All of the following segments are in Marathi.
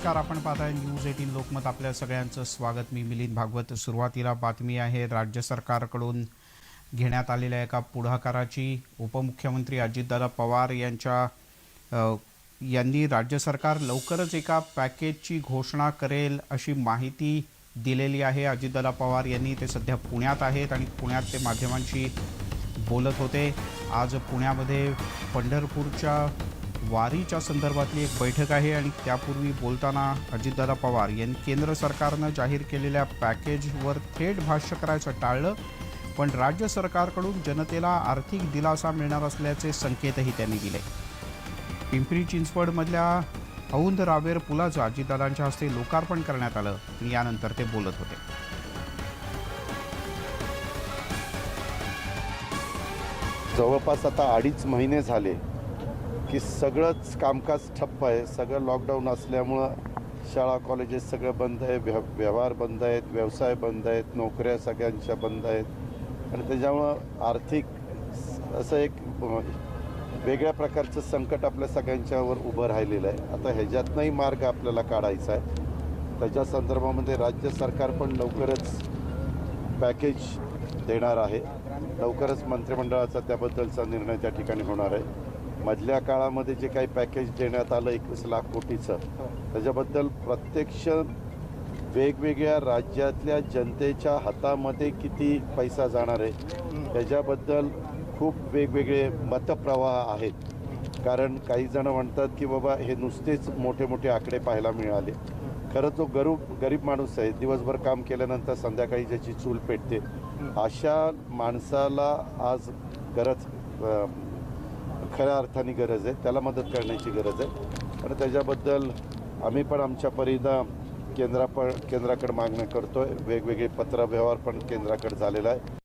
नमस्कार आपण पाहताय न्यूज एटीन लोकमत. आपल्या सगळ्यांचं स्वागत. मी मिलिंद भागवत. सुरुवातीला बातमी आहे राज्य सरकारकडून घेण्यात आलेल्या एका पुढाकाराची उपमुख्यमंत्री अजितदादा पवार यांच्या यांनी राज्य सरकार लवकरच एका पॅकेजची घोषणा करेल अशी माहिती दिलेली आहे अजितदादा पवार यांनी. ते सध्या पुण्यात आहेत आणि पुण्यात ते माध्यमांशी बोलत होते. आज पुण्यामध्ये पंढरपूरच्या वारीच्या संदर्भातली एक बैठक आहे आणि त्यापूर्वी बोलताना अजितदादा पवार यांनी केंद्र सरकारनं जाहीर केलेल्या पॅकेजवर थेट भाष्य करायचं टाळलं पण राज्य सरकारकडून जनतेला आर्थिक दिलासा मिळणार असल्याचे संकेतही त्यांनी दिले. पिंपरी चिंचवडमधल्या औंध रावेर पुलाचं अजितदादांच्या हस्ते लोकार्पण करण्यात आलं आणि यानंतर ते बोलत होते. जवळपास आता अडीच महिने झाले की सगळंच कामकाज ठप्प आहे. सगळं लॉकडाऊन असल्यामुळं शाळा कॉलेजेस सगळं बंद आहे. व्यव व्यवहार बंद आहेत. व्यवसाय बंद आहेत. नोकऱ्या सगळ्यांच्या बंद आहेत. आणि त्याच्यामुळं आर्थिक असं एक वेगळ्या प्रकारचं संकट आपल्या सगळ्यांच्यावर उभं राहिलेलं आहे. आता ह्याच्यातनंही मार्ग आपल्याला काढायचा आहे. त्याच्या संदर्भामध्ये राज्य सरकार पण लवकरच पॅकेज देणार आहे. लवकरच मंत्रिमंडळाचा त्याबद्दलचा निर्णय त्या ठिकाणी होणार आहे. मधल्या काळामध्ये जे काही पॅकेज देण्यात आलं एकवीस लाख कोटीचं त्याच्याबद्दल प्रत्यक्ष वेगवेगळ्या राज्यातल्या जनतेच्या हातामध्ये किती पैसा जाणार आहे त्याच्याबद्दल खूप वेगवेगळे मतप्रवाह आहेत. कारण काही जण म्हणतात की बाबा हे नुसतेच मोठे मोठे आकडे पाहायला मिळाले. खरं तो गरीब गरीब माणूस आहे दिवसभर काम केल्यानंतर संध्याकाळी ज्याची चूल पेटते. अशा माणसाला आज गरज खऱ्या अर्थाने गरज आहे. त्याला मदत करण्याची गरज आहे. आणि त्याच्याबद्दल आम्ही पण आमच्या परीनं केंद्रा पण केंद्राकडे मागणं करतोय. वेगवेगळे पत्रव्यवहार पण केंद्राकडे झालेला आहे.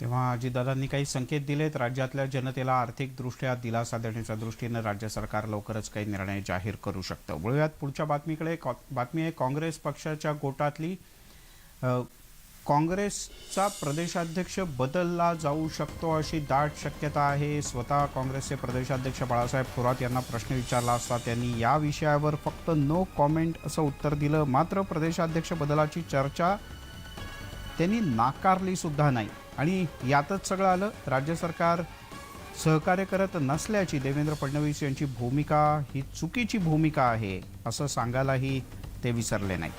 तेव्हा अजितदादांनी काही संकेत दिलेत. राज्यातल्या जनतेला आर्थिकदृष्ट्या दिलासा देण्याच्या दृष्टीनं राज्य सरकार लवकरच काही निर्णय जाहीर करू शकतं. वळूयात पुढच्या बातमीकडे. बातमी आहे. काँग्रेस पक्षाच्या गोटातली काँग्रेसचा प्रदेशाध्यक्ष बदलला जाऊ शकतो अशी दाट शक्यता आहे. स्वतः काँग्रेसचे प्रदेशाध्यक्ष बाळासाहेब थोरात यांना प्रश्न विचारला असता त्यांनी या विषयावर फक्त नो कॉमेंट असं उत्तर दिलं. मात्र प्रदेशाध्यक्ष बदलाची चर्चा त्यांनी नाकारली सुद्धा नाही. आणि यातच सगळं आलं. राज्य सरकार सहकार्य करत नसल्याची देवेंद्र फडणवीस यांची भूमिका ही चुकीची भूमिका आहे असं सांगायलाही ते विसरले नाही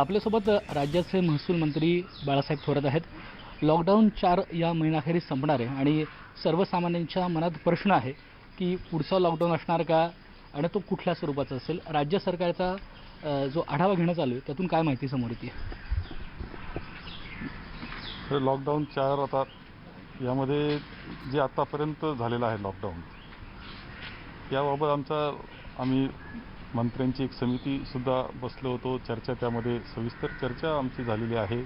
आपल्यासोबत राज्याचे महसूल मंत्री बाळासाहेब थोरात आहेत. लॉकडाऊन चार या महिन्याखेरीज संपणार आहे आणि सर्वसामान्यांच्या मनात प्रश्न आहे की पुढचा लॉकडाऊन असणार का आणि तो कुठल्या स्वरूपाचा असेल? राज्य सरकारचा जो आढावा घेणं चालू आहे त्यातून काय माहिती समोर येते? लॉकडाऊन चार आता यामध्ये जे आतापर्यंत झालेलं आहे लॉकडाऊन याबाबत आमचा आम्ही मंत्र्यांची एक समितीसुद्धा बसलो होतो. चर्चा त्यामध्ये सविस्तर चर्चा आमची झालेली आहे.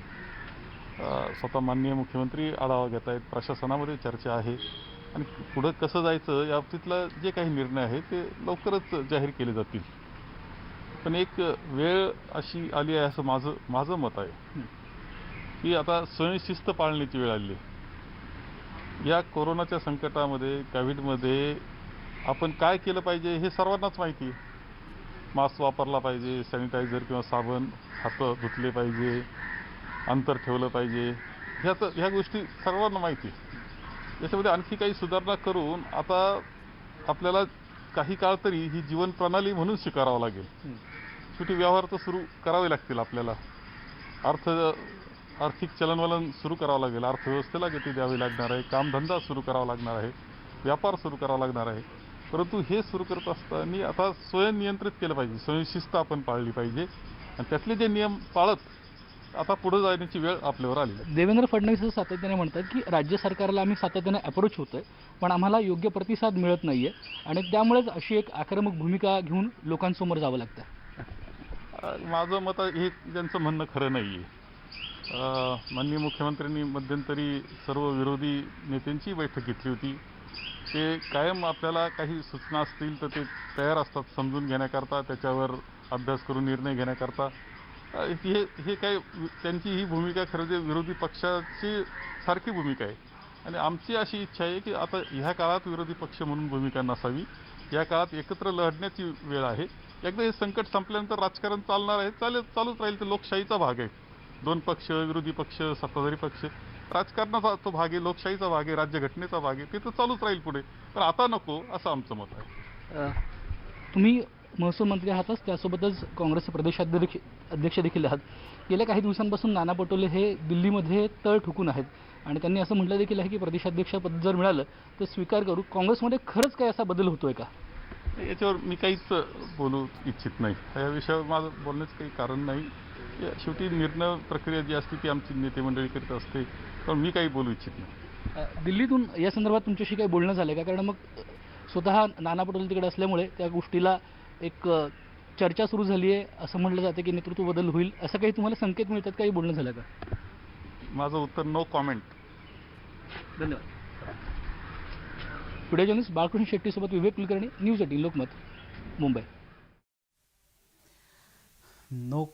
स्वतः माननीय मुख्यमंत्री आढावा घेत आहेत प्रशासनामध्ये चर्चा आहे. आणि पुढं कसं जायचं या बाबतीतला जे काही निर्णय आहे ते लवकरच जाहीर केले जातील. पण एक वेळ अशी आली आहे असं माझं माझं मत आहे. की आता स्वयंशिस्त पाळण्याची वेळ आली आहे. या कोरोनाच्या संकटामध्ये कोविडमध्ये आपण काय केलं पाहिजे हे सर्वांनाच माहिती आहे. मास्क वापरला पाहिजे सॅनिटायझर किंवा साबण हातं धुतले पाहिजे अंतर ठेवलं पाहिजे. ह्याचं ह्या गोष्टी सर्वांना माहिती आहे. याच्यामध्ये आणखी काही सुधारणा करून आता आपल्याला काही काळ तरी ही जीवन प्रणाली म्हणून स्वीकारावं लागेल. शेवटी व्यवहार तर सुरू करावे लागतील आपल्याला. अर्थ आर्थिक चलनवलन सुरू करावं लागेल. अर्थव्यवस्थेला गती द्यावी लागणार आहे. कामधंदा सुरू करावा लागणार आहे. व्यापार सुरू करावा लागणार आहे. परंतु हे सुरू करत असताना आता स्वयंनियंत्रित केलं पाहिजे स्वयंशिस्त आपण पाळली पाहिजे. आणि त्यातले जे नियम पाळत आता पुढे जाण्याची वेळ आपल्यावर आली. देवेंद्र फडणवीस सातत्याने म्हणतात की राज्य सरकारला आम्ही सातत्याने अप्रोच होतोय पण आम्हाला योग्य प्रतिसाद मिळत नाही आहे आणि त्यामुळेच अशी एक आक्रमक भूमिका घेऊन लोकांसमोर जावं लागतं. माझं मत हे त्यांचं म्हणणं खरं नाही आहे माननीय मुख्यमंत्र्यांनी मध्यंतरी सर्व विरोधी नेत्यांची बैठक घेतली होती. ते कायम आपल्याला काही सूचना असतील तर ते तयार असतात समजून घेण्याकरता त्याच्यावर अभ्यास करून निर्णय घेण्याकरता. हे हे काय त्यांची ही भूमिका खरं जे विरोधी पक्षाची सारखी भूमिका आहे. आणि आमची अशी इच्छा आहे की आता ह्या काळात विरोधी पक्ष म्हणून भूमिका नसावी. या काळात एकत्र लढण्याची वेळ आहे. एकदा हे संकट संपल्यानंतर राजकारण चालणार आहे चालेल चालूच राहील ते लोकशाहीचा भाग आहे. दोन पक्ष विरोधी पक्ष सत्ताधारी पक्ष. राजकारणाचा तो भाग आहे लोकशाहीचा भाग आहे राज्यघटनेचा भाग आहे. ते तर चालूच राहील पुढे. पण आता नको असं आमचं मत आहे. तुम्ही महसूल मंत्री आहातच त्यासोबतच काँग्रेसचे प्रदेशाध्यक्ष अध्यक्ष देखील आहात. गेल्या काही दिवसांपासून नाना पटोले हे दिल्लीमध्ये तळ ठुकून आहेत. आणि त्यांनी असं म्हटलं देखील आहे की प्रदेशाध्यक्षपद जर मिळालं तर स्वीकार करू. काँग्रेसमध्ये खरंच काय असा बदल होतोय का? याच्यावर मी काहीच बोलू इच्छित नाही. या विषयावर माझं बोलण्याचं काही कारण नाही. शेवटी निर्णय प्रक्रिया जी असते ती आमची नेते मंडळी करीत असते पण मी काही बोलू इच्छित नाही. दिल्लीतून या संदर्भात तुमच्याशी काही बोलणं झालं का? कारण मग स्वतः नाना पटोले तिकडे असल्यामुळे त्या गोष्टीला एक चर्चा सुरू झाली आहे असं म्हटलं जातं की नेतृत्व बदल होईल असं काही तुम्हाला संकेत मिळतात? काही बोलणं झालं का? माझं उत्तर नो कॉमेंट धन्यवाद. Video journalist Balkrishna शेट्टीसोबत Vivek Kulkarni news eighteen Lokmat Mumbai. No